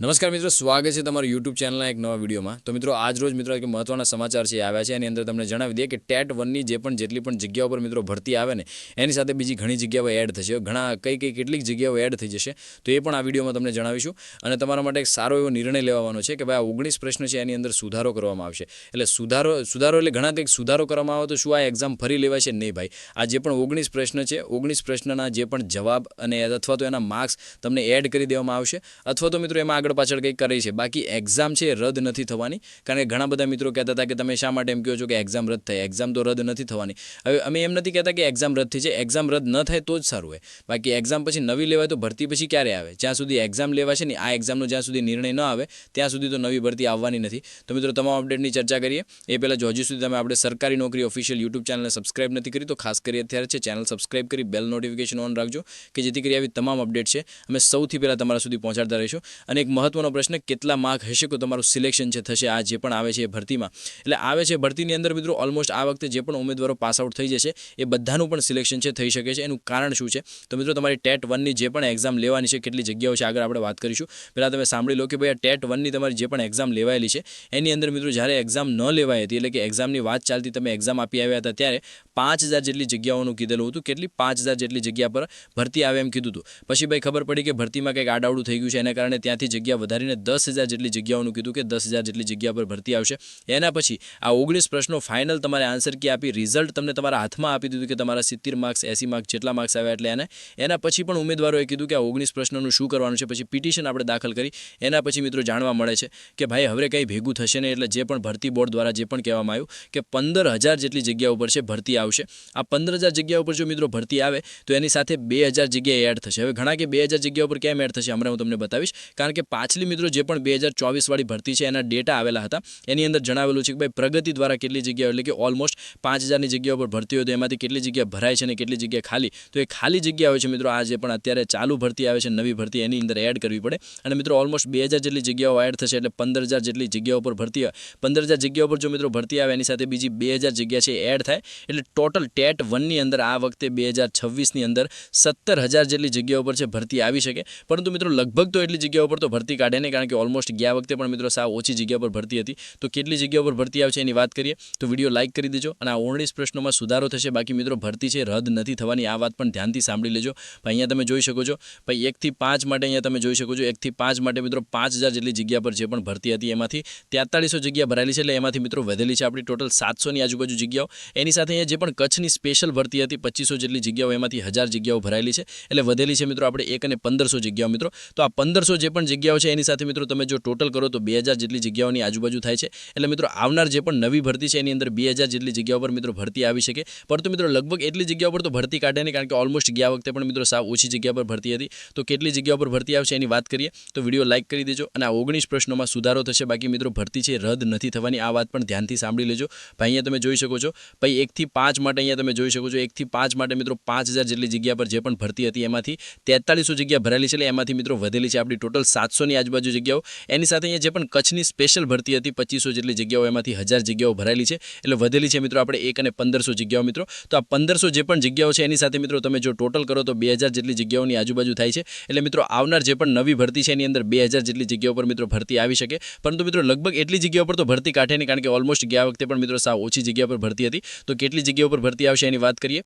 નમસ્કાર મિત્રો, સ્વાગત છે તમારું યુટ્યુબ ચેનલના એક નવા વિડીયોમાં. તો મિત્રો, આજ રોજ મિત્રો એક મહત્વના સમાચાર છે આવ્યા છે. એની અંદર તમને જણાવી દઈએ કે ટેટ વનની જે પણ જેટલી પણ જગ્યાઓ પર મિત્રો ભરતી આવે ને, એની સાથે બીજી ઘણી જગ્યાઓ એડ થશે. ઘણા કઈ કઈ કેટલીક જગ્યાઓ એડ થઈ જશે, તો એ પણ આ વિડીયોમાં તમને જણાવીશું. અને તમારા માટે એક સારો એવો નિર્ણય લેવાનો છે કે ભાઈ આ ઓગણીસ પ્રશ્ન છે એની અંદર સુધારો કરવામાં આવશે. એટલે સુધારો સુધારો એટલે ઘણા કંઈક સુધારો કરવામાં આવે તો શું આ એક્ઝામ ફરી લેવાશે નહીં ભાઈ. આ જે પણ ઓગણીસ પ્રશ્ન છે, ઓગણીસ પ્રશ્નના જે પણ જવાબ અને અથવા તો એના માર્ક્સ તમને એડ કરી દેવામાં આવશે. અથવા તો મિત્રો, એમાં આગળ પાછળ કંઈક કરે છે. બાકી એક્ઝામ છે રદ નથી થવાની. કારણ કે ઘણા બધા મિત્રો કહેતા હતા કે તમે શા માટે એમ કહો છો કે એક્ઝામ રદ થાય? એક્ઝામ તો રદ નથી થવાની. હવે અમે એમ નથી કહેતા કે એક્ઝામ રદ થઈ છે. એક્ઝામ રદ ન થાય તો જ સારું હોય. બાકી એક્ઝામ પછી નવી લેવાય તો ભરતી પછી ક્યારે આવે? જ્યાં સુધી એક્ઝામ લેવાશે ને આ એક્ઝામનો જ્યાં સુધી નિર્ણય ન આવે, ત્યાં સુધી તો નવી ભરતી આવવાની નથી. તો મિત્રો, તમામ અપડેટની ચર્ચા કરીએ. એ પહેલાં જો હજી સુધી તમે આપણે સરકારી નોકરી ઓફિશિયલ યુટ્યુબ ચેનલને સબસ્ક્રાઇબ નથી કરી, તો ખાસ કરી અત્યારે છે ચેનલ સબસ્ક્રાઇબ કરી બેલ નોટિફિકેશન ઓન રાખજો, કે જેથી કરી આવી તમામ અપડેટ છે. અમે સૌથી પહેલાં તમારા સુધી પહોંચાડતા રહીશું. અને એક મહત્વનો પ્રશ્ન કેટલા માર્ક હશે કે તમારું સિલેક્શન છે થશે, આ જે પણ આવે છે એ ભરતીમાં. એટલે આવે છે ભરતીની અંદર મિત્રો ઓલમોસ્ટ આ વખતે જે પણ ઉમેદવારો પાસ આઉટ થઈ જશે, એ બધાનું પણ સિલેક્શન છે, થઈ શકે છે. એનું કારણ શું છે? તો મિત્રો તમારી ટેટ વનની જે પણ એક્ઝામ લેવાની છે, કેટલી જગ્યાઓ છે, આગળ આપણે વાત કરીશું. પહેલાં તમે સાંભળી લો કે ભાઈ આ ટેટ વનની તમારી જે પણ એક્ઝામ લેવાયેલી છે, એની અંદર મિત્રો જ્યારે એક્ઝામ ન લેવાઈ હતી, એટલે કે એક્ઝામની વાત ચાલતી તમે એક્ઝામ આપી આવ્યા હતા ત્યારે પાંચ જેટલી જગ્યાઓનું કીધેલું હતું, કેટલી? પાંચ જેટલી જગ્યા પર ભરતી આવે એમ કીધું હતું. પછી ભાઈ ખબર પડી કે ભરતીમાં કંઈક આડાવડું થઈ ગયું છે, એના કારણે ત્યાંથી જગ્યા વધારીને દસ હજાર જેટલી જગ્યાઓનું કીધું કે દસ હજાર જેટલી જગ્યા પર ભરતી આવશે. એના પછી આ ઓગણીસ પ્રશ્નો ફાઇનલ તમારે આન્સર કી આપી રિઝલ્ટ તમને તમારા હાથમાં આપી દીધું કે તમારા સિત્તેર માર્ક્સ એસી માર્ક્સ જેટલા માર્ક્સ આવ્યા એટલે એને. એના પછી પણ ઉમેદવારોએ કીધું કે આ ઓગણીસ પ્રશ્નોનું શું કરવાનું છે? પછી પિટિશન આપણે દાખલ કરી. એના પછી મિત્રો જાણવા મળે છે કે ભાઈ હવે કંઈ ભેગું થશે ને એટલે જે પણ ભરતી બોર્ડ દ્વારા જે પણ કહેવામાં આવ્યું કે પંદર હજાર જેટલી જગ્યા ઉપર છે ભરતી આવશે. આ પંદર હજાર જગ્યા ઉપર જો મિત્રો ભરતી આવે તો એની સાથે બે હજાર જગ્યાએ એડ થશે. હવે ઘણા કે બે હજાર જગ્યા ઉપર કેમ એડ થશે? હમણાં હું તમને બતાવીશ. કારણ કે પાછલી મિત્રો જે પણ બે હજાર ચોવીસવાળી ભરતી છે, એના ડેટા આવેલા હતા. એની અંદર જણાવેલું છે કે ભાઈ પ્રગતિ દ્વારા કેટલી જગ્યાઓ, એટલે કે ઓલમોસ્ટ પાંચ હજારની જગ્યાઓ પર ભરતી હોય તો એમાંથી કેટલી જગ્યા ભરાય છે અને કેટલી જગ્યા ખાલી. તો એ ખાલી જગ્યા હોય છે મિત્રો, આ જે પણ અત્યારે ચાલુ ભરતી આવે છે, નવી ભરતી, એની અંદર એડ કરવી પડે. અને મિત્રો ઓલમોસ્ટ બે હજાર જેટલી જગ્યાઓ એડ થશે, એટલે પંદર હજાર જેટલી જગ્યાઓ પર ભરતી પંદર હજાર જગ્યાઓ પર જો મિત્રો ભરતી આવે, એની સાથે બીજી બે હજાર જગ્યા છે એડ થાય. એટલે ટોટલ ટેટ વનની અંદર આ વખતે બે હજાર છવ્વીસની અંદર સત્તર હજાર જેટલી જગ્યાઓ પર છે ભરતી આવી શકે. પરંતુ મિત્રો, લગભગ તો એટલી જગ્યાઓ પર તો ભરતી કાઢે ને કારણ કે ઓલમોસ્ટ ગયા વખતે પણ મિત્રો સાવ ઓછી જગ્યા પર ભરતી હતી. તો કેટલી જગ્યા પર ભરતી આવશે એની વાત કરીએ, તો વીડિયો લાઇક કરી દેજો અને આ ઓગણીસ પ્રશ્નોમાં સુધારો થશે. બાકી મિત્રો, ભરતી છે, રદ નથી થવાની. આ વાત પણ ધ્યાનથી સાંભળી લેજો. ભાઈ, અહીંયા તમે જોઈ શકો છો. ભાઈ એકથી પાંચ માટે અહીંયા તમે જોઈ શકો છો. એકથી પાંચ માટે મિત્રો પાંચ જેટલી જગ્યા પર જે પણ ભરતી હતી એમાંથી તેતાળીસો જગ્યા ભરાયેલી છે, એટલે એમાંથી મિત્રો વધેલી છે આપણી ટોટલ સાતસોની આજુબાજુ જગ્યાઓ. એની સાથે અહીંયા જે પણ કચ્છની સ્પેશિયલ ભરતી હતી, પચીસો જેટલી જગ્યાઓ એમાંથી હજાર જગ્યાઓ ભરાયેલી છે, એટલે વધેલી છે મિત્રો આપણે એક અને પંદરસો જગ્યાઓ મિત્રો. તો આ પંદરસો જે પણ જગ્યાઓ છે, એની સાથે મિત્રો તમે જો ટોટલ કરો તો બે જેટલી જગ્યાઓની આજુબાજુ થાય છે. એટલે મિત્રો આવનાર જે પણ નવી ભરતી છે, એની અંદર બે જેટલી જગ્યાઓ પર મિત્રો ભરતી આવી શકે. પરંતુ મિત્રો લગભગ એટલી જગ્યાઓ પર તો ભરતી કાઢે નહીં, કારણ કે ઓલમોસ્ટ ગયા વખતે પણ મિત્રો સાવ ઓછી જગ્યા પર ભરતી હતી. તો કેટલી જગ્યાઓ પર ભરતી આવશે એની વાત કરીએ, તો વીડિયો લાઇક કરી દેજો અને આ ઓગણીસ પ્રશ્નોમાં સુધારો થશે. બાકી મિત્રો ભરતી છે, રદ નથી થવાની. આ વાત પણ ધ્યાનથી સાંભળી લેજો. ભાઈ, અહીંયા તમે જોઈ શકો છો. ભાઈ એકથી પાંચ માટે અહીંયા તમે જોઈ શકો છો. એકથી પાંચ માટે મિત્રો પાંચ જેટલી જગ્યા પર જે પણ ભરતી હતી એમાંથી તેતાલીસો જગ્યા ભરાયેલી છે. એટલે એમાંથી મિત્રો વધેલી છે આપણી ટોટલ સાતસોની આજુબાજુ જગ્યાઓ. એની સાથે અહીંયા જે પણ કચ્છની સ્પેશિયલ ભરતી હતી, પચીસો જેટલી જગ્યાઓ, એમાંથી હજાર જગ્યાઓ ભરાયેલી છે. એટલે વધેલી છે મિત્રો આપણે એક અને પંદરસો જગ્યાઓ મિત્રો. તો આ પંદરસો જે પણ જગ્યાઓ છે, એની સાથે મિત્રો તમે જો ટોટલ કરો તો બે જેટલી જગ્યાઓની આજુબાજુ થાય છે. એટલે મિત્રો આવનાર જે પણ નવી ભરતી છે, એની અંદર બે જેટલી જગ્યાઓ પર મિત્રો ભરતી આવી શકે. પરંતુ મિત્રો લગભગ એટલી જગ્યાઓ પર તો ભરતી કાઢે નહીં, કારણ કે ઓલમોસ્ટ ગયા વખતે પણ મિત્રો સાવ ઓછી જગ્યા પર ભરતી હતી. તો કેટલી જગ્યાઓ પર ભરતી આવશે એની વાત કરીએ?